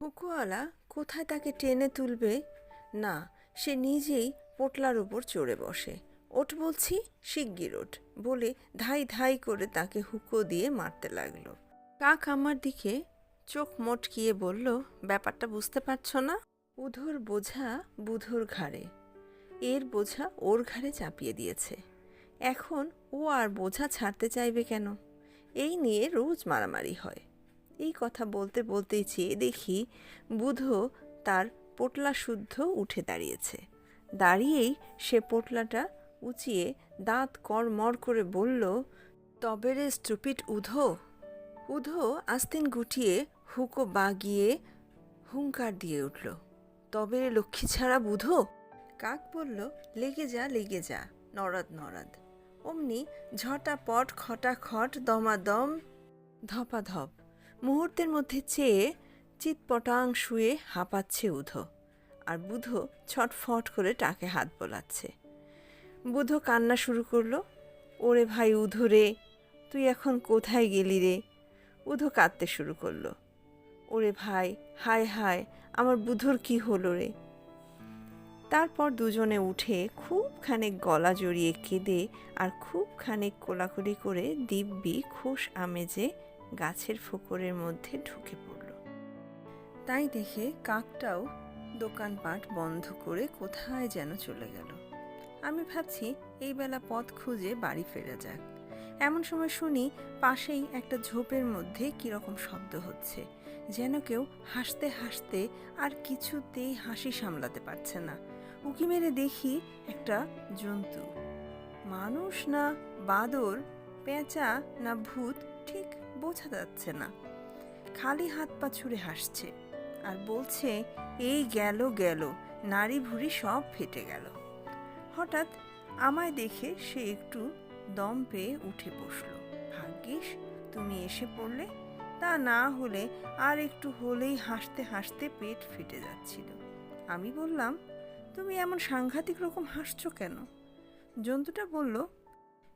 হুকুওয়ালা কোথায় তাকে টেনে তুলবে? না, সে নিজেই পোটলার উপর চড়ে বসে। ওঠ বলছি, শিগগির ওঠ, বলে ধাই ধাই করে তাকে হুকো দিয়ে মারতে লাগল। কাক আমার দিকে চোখ মটকিয়ে বলল, ব্যাপারটা বুঝতে পারছ না? উধোর বোঝা বুধোর ঘাড়ে। এর বোঝা ওর ঘাড়ে চাপিয়ে দিয়েছে। এখন ও আর বোঝা ছাড়তে চাইবে কেন? এই নিয়ে রোজ মারামারি হয়। এই কথা বলতে বলতেই চেয়ে দেখি বুধো তার পোটলা শুদ্ধ উঠে দাঁড়িয়েছে। দাঁড়িয়েই সে পোটলাটা উঁচিয়ে দাঁত কড়মড় করে বলল, তবে রে স্টুপিট উধো। উধো আস্তিন গুটিয়ে হুকো বাগিয়ে হুঙ্কার দিয়ে উঠল, তবে রে লক্ষ্মী ছাড়া বুধো? কাক বলল, লেগে যা লেগে যা নরদ নরদ অমনি ঝটা পট ঝটাপট, খটাখট, দমাদম, ধপাধপ মুহূর্তের মধ্যে চেয়ে চিৎপটাং শুয়ে হাঁপাচ্ছে উধো আর বুধো ছটফট করে টাকে হাত বোলাচ্ছে। বুধো কান্না শুরু করল, ওরে ভাই উধো রে, তুই এখন কোথায় গেলি রে? উধো কাঁদতে শুরু করল, ওরে ভাই, হায় হায়, আমার বুধোর কি হলো রে? তারপর দুজনে উঠে খুব খানিক গলা জড়িয়ে কেঁদে আর খুব খানিক কোলাকুলি করে দিব্যি খুশ আমেজে গাছের ফোকরের মধ্যে ঢুকে পড়ল। তাই দেখে কাকটাও দোকানপাট বন্ধ করে কোথায় যেন চলে গেল। আমি ভাবছি এই বেলা পথ খুঁজে বাড়ি ফেরা যাক। এমন সময় শুনি পাশেই একটা ঝোপের মধ্যে কীরকম শব্দ হচ্ছে। যেন কেউ হাসতে হাসতে আর কিছুতেই হাসি সামলাতে পারছে না। উকি মেরে দেখি একটা জন্তু। মানুষ না বাদর, পেঁচা না ভূত ঠিক বোঝা যাচ্ছে না। খালি হাত পা ছুড়ে হাসছে আর বলছে, এই গেল গেল নারী ভুড়ি সব ফেটে গেল। হঠাৎ আমায় দেখে সে একটু দম পেয়ে উঠে বসল। ভাগ্যিস, তুমি এসে পড়লে। তা না হলে আর একটু হলেই হাসতে হাসতে পেট ফেটে যাচ্ছিল। আমি বললাম, তুমি এমন সাংঘাতিক রকম হাসছো কেন? জন্তুটা বলল,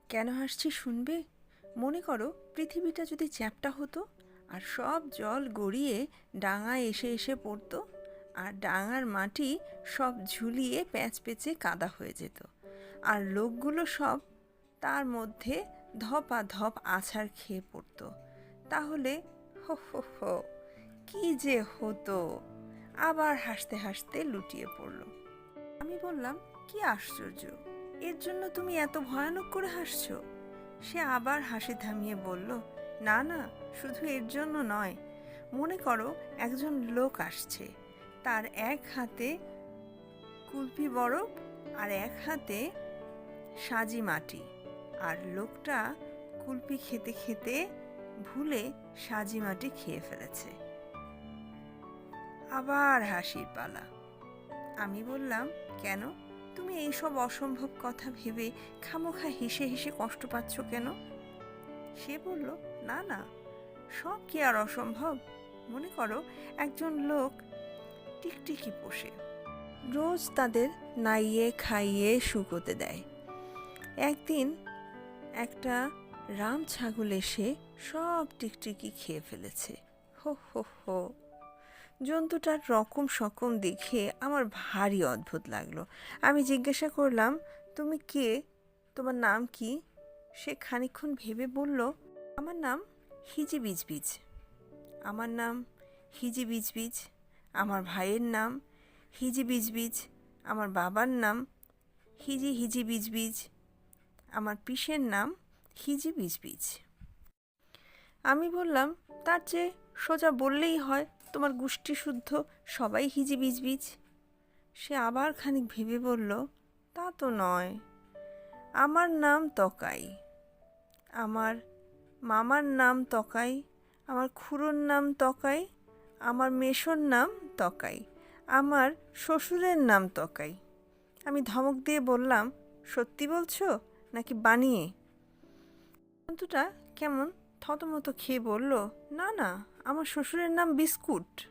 কেন হাসছি শুনবে? মনে করো পৃথিবীটা যদি চ্যাপটা হতো আর সব জল গড়িয়ে ডাঙায় এসে এসে পড়তো আর ডাঙার মাটি সব ঝুলিয়ে প্যাঁচ পেঁচে কাদা হয়ে যেত। আর লোকগুলো সব তার মধ্যে ধপা ধপ আছাড় খেয়ে পড়তো। তাহলে হো হো হো, কি যে হতো। আবার হাসতে হাসতে লুটিয়ে পড়ল। আমি বললাম, কি আশ্চর্য! এর জন্য তুমি এত ভয়ানক করে হাসছো? সে আবার হাসি থামিয়ে বলল, না না, শুধু এর জন্য নয়। মনে করো, একজন লোক আসছে। তার এক হাতে কুলপি বরফ আর এক হাতে সাজি মাটি। আর লোকটা কুলপি খেতে খেতে ভুলে সাজি মাটি খেয়ে ফেলেছে। আবার হাসির পালা। আমি বললাম, কেন? তুমি এইসব অসম্ভব কথা ভেবে খামোখা হেসে হেসে কষ্ট পাচ্ছ কেন? সে বলল, না না, সব কি আর অসম্ভব? মনে করো একজন লোক টিকটিকি পোষে। রোজ তাদের নাইয়ে খাইয়ে শুকোতে দেয়। একদিন একটা রাম ছাগল এসে সব টিকটিকি খেয়ে ফেলেছে। হো হো হো। জন্তুটার রকম সকম দেখে আমার ভারী অদ্ভুত লাগল। আমি জিজ্ঞাসা করলাম, তুমি কে? তোমার নাম কি? সে খানিকক্ষণ ভেবে বলল, আমার নাম হিজি বিজবিজ আমার নাম হিজি বিজবিজ আমার ভাইয়ের নাম হিজি বিজবিজ আমার বাবার নাম হিজি হিজি বিজবিজ আমার পিসের নাম হিজি বিজবিজ আমি বললাম, তার চেয়ে সোজা বললেই হয়। তোমার গোষ্ঠী শুদ্ধ, সবাই হিজি বিজবিজ। সে আবার খানিক ভেবে বলল, তা তো নয়। আমার নাম তকাই। আমার মামার নাম তকাই। আমার খুড়োর নাম তকাই। আমার মেশোর নাম তকাই। আমার শ্বশুরের নাম তকাই। আমি ধমক দিয়ে বললাম, সত্যি বলছো? নাকি বানিয়ে? জন্তুটা কেমন? থতমতো খেয়ে বলল, না না, আমার শ্বশুরের নাম বিস্কুট।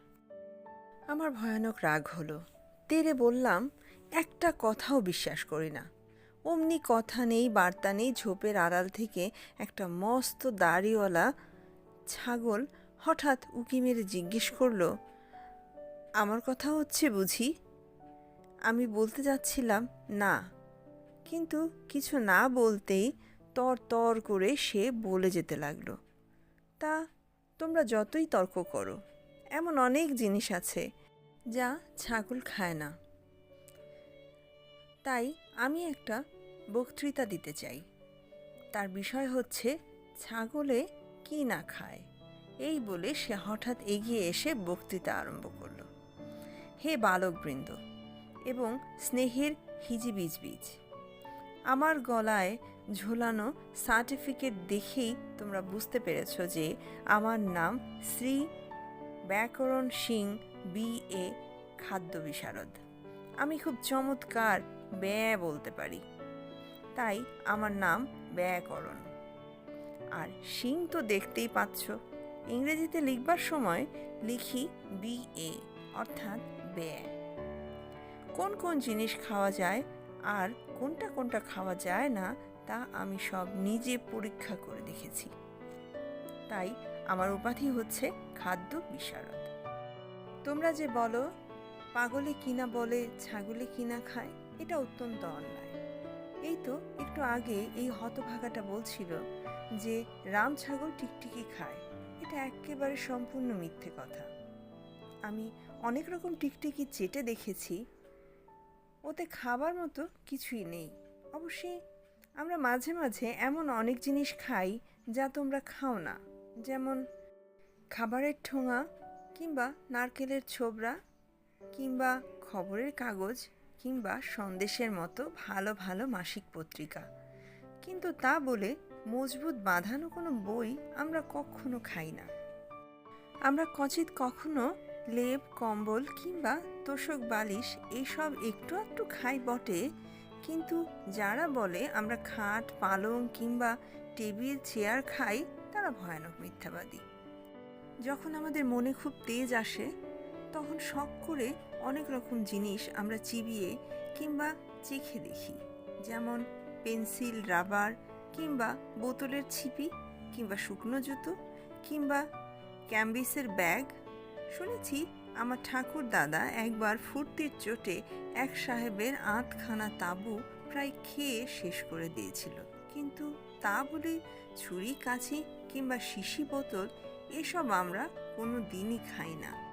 আমার ভয়ানক রাগ হলো। তেরে বললাম, একটা কথাও বিশ্বাস করি না। অমনি কথা নেই, বার্তা নেই, ঝোপের আড়াল থেকে একটা মস্ত দাড়িওয়ালা ছাগল হঠাৎ উকি মেরে জিজ্ঞেস করল, আমার কথা হচ্ছে বুঝি? আমি বলতে যাচ্ছিলাম, না। কিন্তু কিছু না বলতেই তর তর করে সে বলে যেতে লাগল, তা তোমরা যতই তর্ক করো, এমন অনেক জিনিস আছে যা ছাগল খায় না। তাই আমি একটা বক্তৃতা দিতে চাই। তার বিষয় হচ্ছে, ছাগলে কি না খায়? এই বলে সে হঠাৎ এগিয়ে এসে বক্তৃতা আরম্ভ করল। হে বালকবৃন্দ এবং স্নেহের হিজিবিজ বীজ আমার গলায় ঝোলানো সার্টিফিকেট দেখেই তোমরা বুঝতে পেরেছ যে আমার নাম শ্রী ব্যাকরণ সিং বি এ খাদ্য বিশারদ। আমি খুব চমৎকার ব্যয় বলতে পারি। তাই আমার নাম ব্যাকরণ। আর সিং তো দেখতেই পাচ্ছ, ইংরেজিতে লিখবার সময় লিখি বি এ, অর্থাৎ ব্যয় কোন কোন জিনিস খাওয়া যায় আর কোনটা কোনটা খাওয়া যায় না, তা আমি সব নিজে পরীক্ষা করে দেখেছি। তাই আমার উপাধি হচ্ছে খাদ্য বিশারদ। তোমরা যে বলো, পাগলে কিনা বলে ছাগলে কিনা খায়, এটা অত্যন্ত অন্যায়। এই তো একটু আগে এই হতভাগাটা বলছিল যে, রাম ছাগল টিকটিকি খায়, এটা একেবারে সম্পূর্ণ মিথ্যে কথা। আমি অনেক রকম টিকটিকি চেটে দেখেছি ওতে খাবার মতো কিছুই নেই। অবশ্যই আমরা মাঝে মাঝে এমন অনেক জিনিস খাই যা তোমরা খাও না। যেমন খাবারের ঠোঙা কিংবা নারকেলের ছোবড়া কিংবা খবরের কাগজ কিংবা সন্দেশের মতো ভালো ভালো মাসিক পত্রিকা। কিন্তু তা বলে মজবুত বাঁধানো কোনো বই আমরা কখনো খাই না। আমরা কচিত কখনো লেপ, কম্বল কিংবা তোষক বালিশ এইসব একটু একটু খাই বটে। কিন্তু যারা বলে আমরা খাট, পালং কিংবা টেবিল, চেয়ার খাই, তারা ভয়ানক মিথ্যাবাদী। যখন আমাদের মনে খুব তেজ আসে, তখন শখ করে অনেক রকম জিনিস আমরা চিবিয়ে কিংবা চেখে দেখি। যেমন পেন্সিল, রাবার কিংবা বোতলের ছিপি কিংবা শুকনো জুতো কিংবা ক্যাম্বিসের ব্যাগ শুনেছি আমার ঠাকুর দাদা একবার ফুর্তির চোটে এক সাহেবের আধখানা তাঁবু প্রায় খেয়ে শেষ করে দিয়েছিল। কিন্তু তা বলে ছুরি কাছি কিংবা শিশি বোতল এসব আমরা কোনো দিনই খাই না।